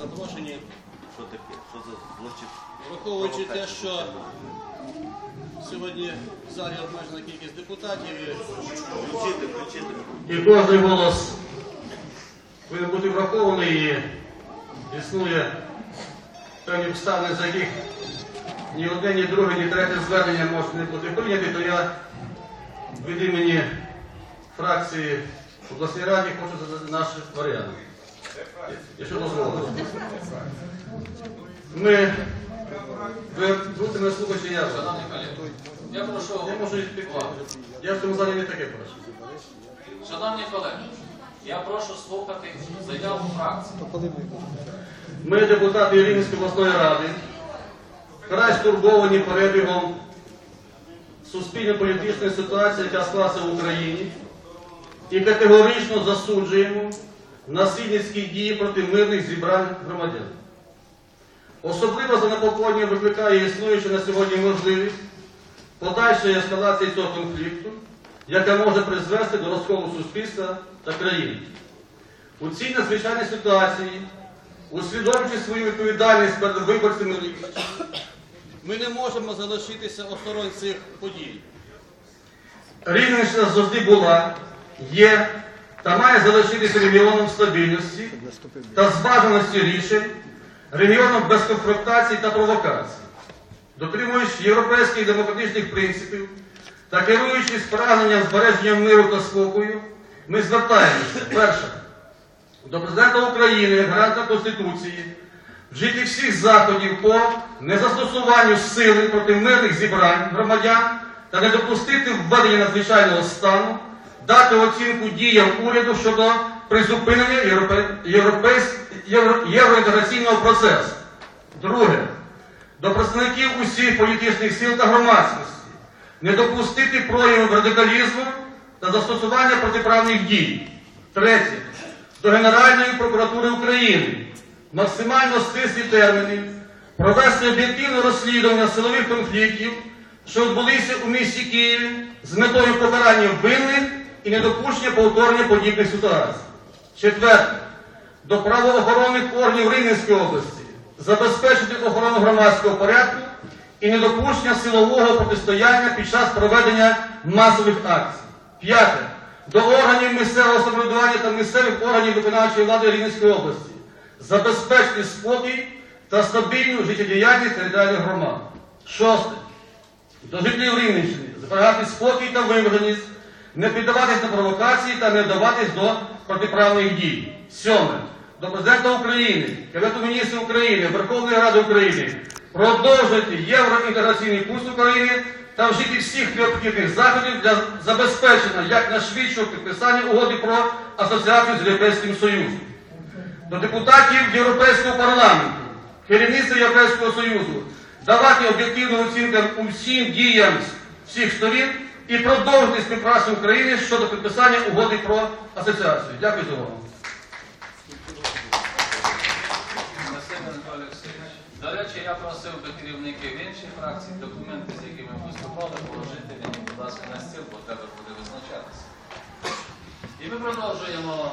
запрошені, Що таке? Що за злочин? враховуючи те, що сьогодні в залі обмежена кількість депутатів. і Включити, включити. І кожний голос повинен бути врахований і існує певні обставини, за яких ні одне, ні друге, ні третє звернення може не бути прийняті, то я від імені фракції в обласній раді хочу задати наш варіант. Якщо дозволите. Ми ви будете мене слухати, я. Шановні колеги, я прошу Я можу йти. Я в цьому залі не таке прошу. Шановні колеги, я прошу слухати заяву фракції. Ми, депутати Рівненської обласної ради, вкрай стурбовані перебігом суспільно-політичної ситуації, яка склалася в Україні, і категорично засуджуємо насильницькі дії проти мирних зібрань громадян. Особливо занепокоєння викликає існуюча на сьогодні можливість подальшої ескалації цього конфлікту, яка може призвести до розколу суспільства та країни. У цій надзвичайній ситуації усвідомлюючи свою відповідальність перед виборцями, Ми не можемо залишитися осторонь цих подій. Рівненщина завжди була, є та має залишитися регіоном стабільності та збажаності рішень, регіоном без конфронтацій та провокацій. Дотримуючись європейських демократичних принципів та керуючись прагненням збереження миру та спокою, ми звертаємося перше до президента України гаранта Конституції вжити всіх заходів по незастосуванню сили проти мирних зібрань громадян та не допустити введення надзвичайного стану, дати оцінку діям уряду щодо призупинення євроінтеграційного процесу. Друге, до представників усіх політичних сил та громадськості не допустити проявів радикалізму та застосування протиправних дій. Третє. До Генеральної прокуратури України максимально стислі терміни провести об'єктивне розслідування силових конфліктів, що відбулися у місті Києві з метою покарання винних і недопущення повторення подібних ситуацій. Четверте. До правоохоронних органів Рівненської області забезпечити охорону громадського порядку і недопущення силового протистояння під час проведення масових акцій. П'яте. До органів місцевого самоврядування та місцевих органів виконавчої влади Рівненської області забезпечити спокій та стабільну життєдіяльність територіальних громад. Шосте. До жителів Рівненщини зберігати спокій та виваженість, не піддаватись на провокації та не вдаватись до протиправних дій. Сьоме. До президента України, Кабінету міністрів України, Верховної Ради України продовжити євроінтеграційний курс України та вжити всіх необхідних заходів для забезпечення якнайшвидшого підписання угоди про асоціацію з Європейським Союзом до депутатів Європейського парламенту, керівництва Європейського Союзу, давати об'єктивну оцінку усім діям всіх сторін і продовжити співпрацю України щодо підписання угоди про асоціацію. Дякую за увагу. До речі, я просив би керівників інших фракцій документи, з якими виступали, положити мені, будь ласка, на стіл, бо треба буде визначатися. І ми продовжуємо.